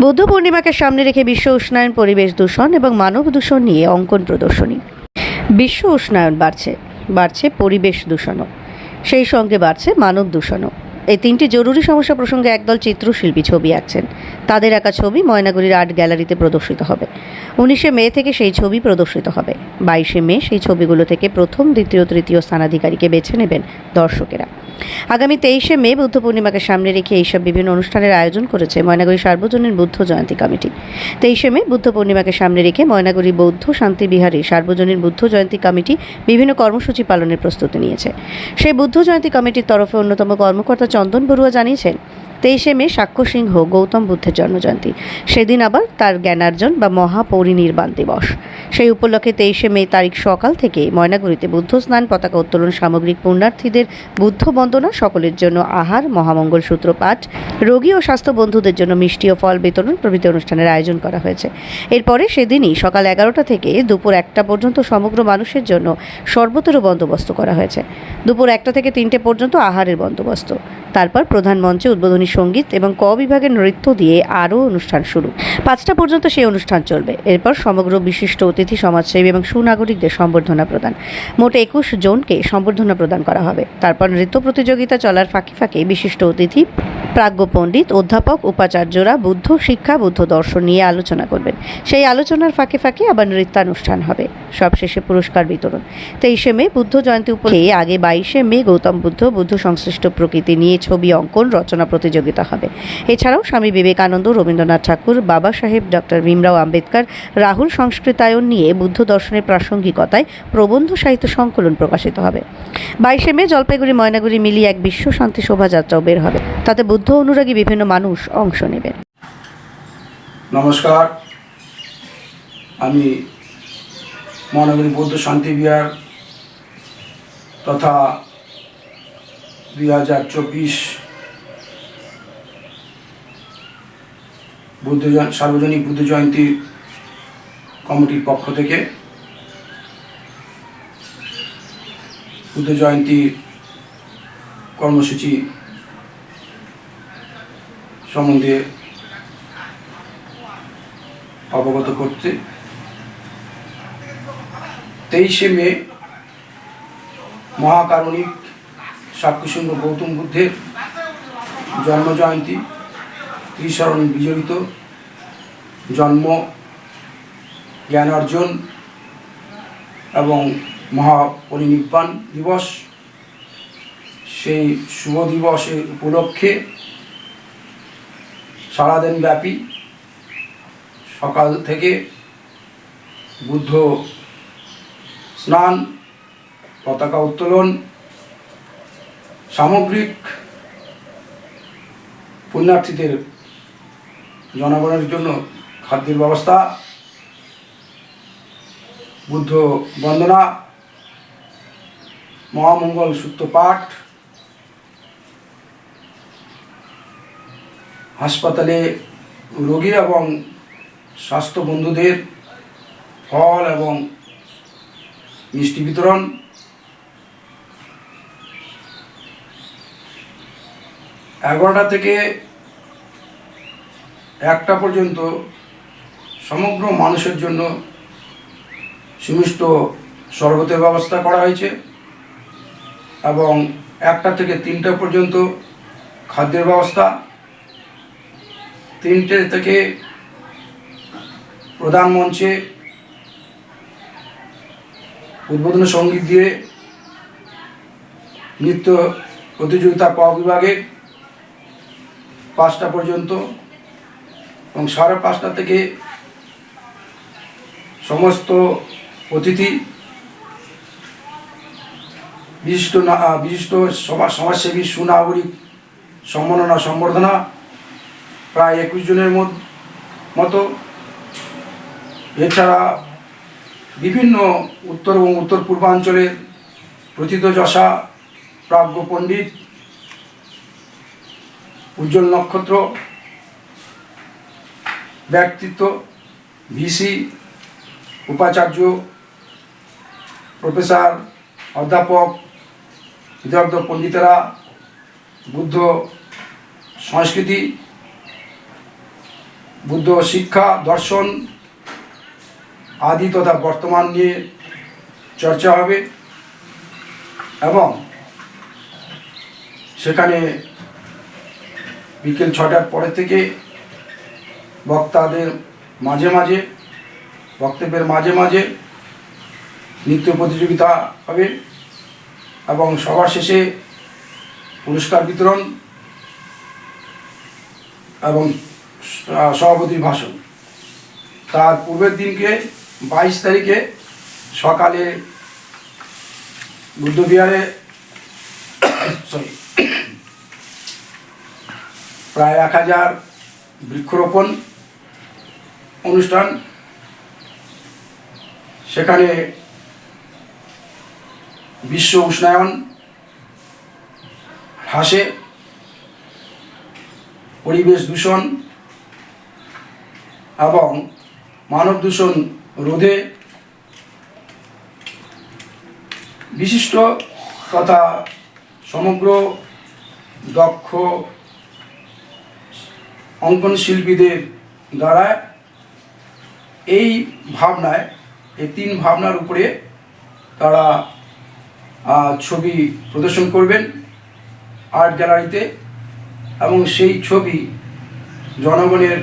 বুদ্ধ পূর্ণিমাকে সামনে রেখে বিশ্ব উষ্ণায়ন, পরিবেশ দূষণ এবং মানব দূষণ নিয়ে অঙ্কন প্রদর্শনী। বিশ্ব উষ্ণায়ন বাড়ছে বাড়ছে পরিবেশ দূষণও। সেই সঙ্গে বাড়ছে মানব দূষণও। এই তিনটি জরুরি সমস্যা প্রসঙ্গে একদল চিত্রশিল্পী ছবি আঁকছেন। তাদের আঁকা ছবি ময়নাগুড়ির আর্ট গ্যালারিতে প্রদর্শিত হবে। উনিশে মে থেকে সেই ছবি প্রদর্শিত হবে। বাইশে মে সেই ছবিগুলো থেকে প্রথম, দ্বিতীয়, তৃতীয় স্থানাধিকারীকে বেছে নেবেন দর্শকেরা। আগামী তেইশে মে বুদ্ধ পূর্ণিমাকে সামনে রেখে এইসব বিভিন্ন অনুষ্ঠানের আয়োজন করেছে ময়নাগুড়ি সার্বজনীন বুদ্ধ জয়ন্তী কমিটি। তেইশে মে বুদ্ধ পূর্ণিমাকে সামনে রেখে ময়নাগুড়ি বৌদ্ধ শান্তি বিহারে সার্বজনীন বুদ্ধ জয়ন্তী কমিটি বিভিন্ন কর্মসূচি পালনের প্রস্তুতি নিয়েছে। সেই বুদ্ধ জয়ন্তী কমিটির তরফে অন্যতম কর্মকর্তা চন্দন বড়ুয়া জানিয়েছেন তেইশে মে সাক্ষ্য সিংহ গৌতম বুদ্ধের জন্মজয়ন্তী। সেদিন আবার তার জ্ঞানার্জন বা মহাপরিনির্বাণ দিবস। সেই উপলক্ষে তেইশে মে তারিখ সকাল থেকে ময়নাগুড়িতে বুদ্ধ স্নান, পতাকা উত্তোলন, সামগ্রিক পুণ্যার্থীদের বুদ্ধ বন্দনা, সকলের জন্য আহার, মহামঙ্গল সূত্র পাঠ রোগী ও স্বাস্থ্য বন্ধুদের জন্য মিষ্টি ও ফল বিতরণ প্রভৃতি অনুষ্ঠানের আয়োজন করা হয়েছে। এরপরে সেদিনই সকাল এগারোটা থেকে দুপুর একটা পর্যন্ত সমগ্র মানুষের জন্য সর্বতর বন্দোবস্ত করা হয়েছে। দুপুর একটা থেকে তিনটে পর্যন্ত আহারের বন্দোবস্ত। তারপর প্রধান মঞ্চে উদ্বোধনী সংগীত এবং ক বিভাগের নৃত্য দিয়ে আরও অনুষ্ঠান শুরু। পাঁচটা পর্যন্ত সেই অনুষ্ঠান চলবে। এরপর সমগ্র বিশিষ্ট অতিথি, সমাজসেবী এবং সুনাগরিকদের সম্বর্ধনা প্রদান। মোট একুশ জনকে সম্বর্ধনা প্রদান করা হবে। তারপর নৃত্য প্রতিযোগিতা চলার ফাঁকে ফাঁকে বিশিষ্ট অতিথি, প্রাজ্ঞ পণ্ডিত, অধ্যাপক, উপাচার্যরা বুদ্ধ, শিক্ষা, বুদ্ধ দর্শন নিয়ে আলোচনা করবেন। সেই আলোচনার ফাঁকে ফাঁকে আবার নৃত্যানুষ্ঠান হবে। সবশেষে পুরস্কার বিতরণ। তেইশে মে বুদ্ধ জয়ন্তী উপলক্ষে, আগে বাইশে মে গৌতম বুদ্ধ বুদ্ধ সংশ্লিষ্ট প্রকৃতি নিয়ে ছবি অঙ্কন, রচনা প্রতিযোগিতা হবে। এছাড়াও স্বামী বিবেকানন্দ, রবীন্দ্রনাথ ঠাকুর, বাবা সাহেব ডক্টর ভীমরাও আম্বেদকর, রাহুল সংস্কৃতায়ন নিয়ে বুদ্ধ দর্শনের প্রাসঙ্গিকতায় প্রবন্ধ সাহিত্য সংকলন প্রকাশিত হবে। বাইশে মে জলপাইগুড়ি, ময়নাগুড়ি মিলিয়ে এক বিশ্ব শান্তি শোভাযাত্রাও বের হবে। তাতে বুদ্ধ অনুরাগী বিভিন্ন মানুষ অংশ নেবেন। নমস্কার। আমি মহানগরী বৌদ্ধ শান্তি বিহার তথা দুই হাজার চব্বিশ বুদ্ধ সার্বজনিক বুদ্ধ জয়ন্তী কমিটির পক্ষ থেকে বুদ্ধ জয়ন্তী কর্মসূচি সম্বন্ধে অবগত করতে তেইশে মে মহাকারণিক সাক্ষীসিংহ গৌতম বুদ্ধের জন্মজয়ন্তী, ত্রিশরণ বিজড়িত, জন্ম জ্ঞান অর্জন এবং মহাপরিনির্বাণ দিবস। সেই শুভ দিবসের উপলক্ষে সারাদিন ব্যাপী সকাল থেকে বুদ্ধ স্নান, পতাকা উত্তোলন সামগ্রিক পুণ্যার্থীদের জনগণের জন্য খাদ্যের ব্যবস্থা, বুদ্ধ বন্দনা, মহামঙ্গল সূত্র পাঠ, হাসপাতালে রোগী এবং স্বাস্থ্য বন্ধুদের ফল এবং মিষ্টি বিতরণ এগারোটা থেকে একটা পর্যন্ত সমগ্র মানুষের জন্য সুমিষ্ট শরবতের ব্যবস্থা করা হয়েছে এবং একটা থেকে তিনটা পর্যন্ত খাদ্যের ব্যবস্থা, তিনটে থেকে প্রধান মঞ্চে উদ্বোধনী সংগীত দিয়ে নৃত্য প্রতিযোগিতা ক বিভাগে পাঁচটা পর্যন্ত এবং সাড়ে পাঁচটা থেকে সমস্ত অতিথি বিশিষ্ট না- বিশিষ্ট সমাজ সমাজসেবী, সুনাগরিক সম্মাননা সম্বর্ধনা প্রায় একুশ জনের মতো এছাড়া বিভিন্ন উত্তর এবং উত্তর পূর্বাঞ্চলের প্রথিতযশা প্রাজ্ঞ পণ্ডিত উজ্জ্বল নক্ষত্র, ব্যক্তিত্ব, ভিসি, উপাচার্য, প্রফেসর, অধ্যাপক বিদগ্ধ পণ্ডিতেরা, বুদ্ধ সংস্কৃতি, বুদ্ধ শিক্ষা, দর্শন আদি তথা বর্তমান নিয়ে চর্চা হবে এবং সেখানে বিকেল ছটার পরে থেকে বক্তাদের মাঝে মাঝে, বক্তব্যের মাঝে মাঝে নৃত্য প্রতিযোগিতা হবে এবং সবার শেষে পুরস্কার বিতরণ এবং সভাপতির ভাষণ। তার পূর্বের দিনকে বাইশ তারিখে সকালে বুদ্ধবিহারে প্রায় এক হাজার বৃক্ষরোপণ অনুষ্ঠান। সেখানে বিশ্ব উষ্ণায়ন, হ্রাসে, পরিবেশ দূষণ এবং মানব দূষণ রোধে বিশিষ্ট তথা সমগ্র দক্ষ অঙ্কন শিল্পীদের দ্বারা এই ভাবনায়, এই তিন ভাবনার উপরে তারা ছবি প্রদর্শন করবেন আর্ট গ্যালারিতে এবং সেই ছবি জনগণের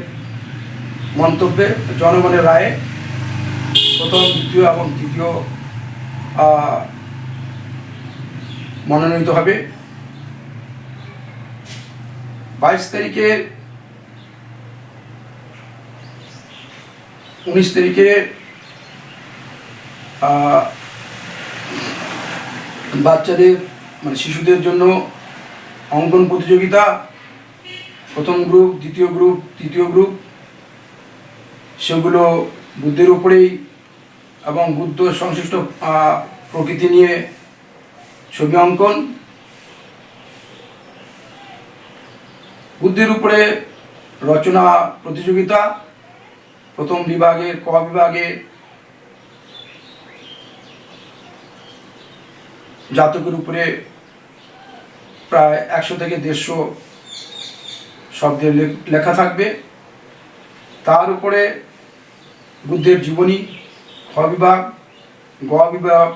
মন্তব্যে, জনগণের রায়ে প্রথম, দ্বিতীয় এবং তৃতীয় মনোনীত হবে। বাইশ তারিখে উনিশ তারিখে বাচ্চাদের মানে শিশুদের জন্য অঙ্কন প্রতিযোগিতা, প্রথম গ্রুপ, দ্বিতীয় গ্রুপ, তৃতীয় গ্রুপ, সেগুলো বুদ্ধের উপরেই এবং বুদ্ধ সংশ্লিষ্ট প্রকৃতি নিয়ে ছবি অঙ্কন। বুদ্ধের উপরে রচনা প্রতিযোগিতা প্রথম বিভাগে, ক বিভাগে জাতকের উপরে প্রায় একশো থেকে দেড়শো শব্দের লেখা থাকবে। তার উপরে বুদ্ধের জীবনী, খ বিভাগ, গ বিভাগ,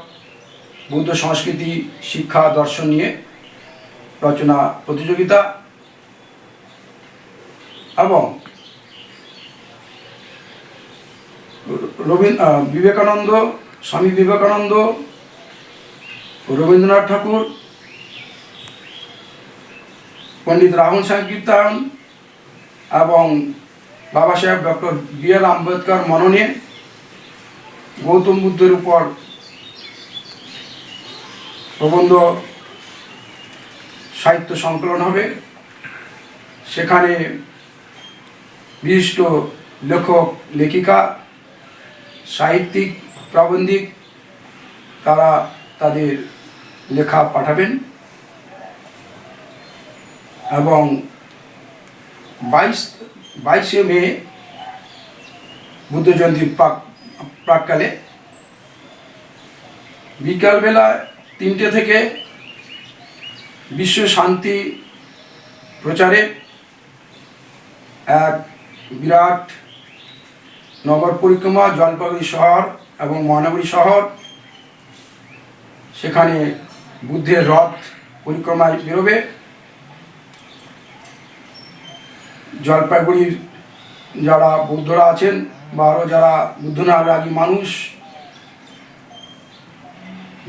বৌদ্ধ সংস্কৃতি, শিক্ষা, দর্শন নিয়ে রচনা প্রতিযোগিতা এবং রবীন্দ্র বিবেকানন্দ, স্বামী বিবেকানন্দ, রবীন্দ্রনাথ ঠাকুর, পণ্ডিত রাহুল সংকীর্তন এবং Baba Saheb doctor B R Ambedkar মননে Gautam বুদ্ধের উপর প্রবন্ধ সাহিত্য সংকলন হবে। সেখানে বিশিষ্ট লেখক, লেখিকা সাহিত্যিক, প্রাবন্ধিক, তারা তাদের লেখা পাঠাবেন এবং বাইশ, বাইশে মে বুদ্ধ জয়ন্তীর প্রাক প্রাককালে বিকালবেলা তিনটে থেকে বিশ্ব শান্তি প্রচারে এক বিরাট নগর পরিক্রমা, জলপাইগুড়ি শহর এবং মহানগরী শহর। সেখানে বুদ্ধের রথ পরিক্রমায় বেরোবে। জলপাইগুড়ির যারা বৌদ্ধরা আছেন বা আরও যারা বুদ্ধনারাগী মানুষ,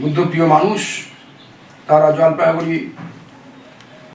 বুদ্ধপ্রিয় মানুষ, তারা জলপাইগুড়ি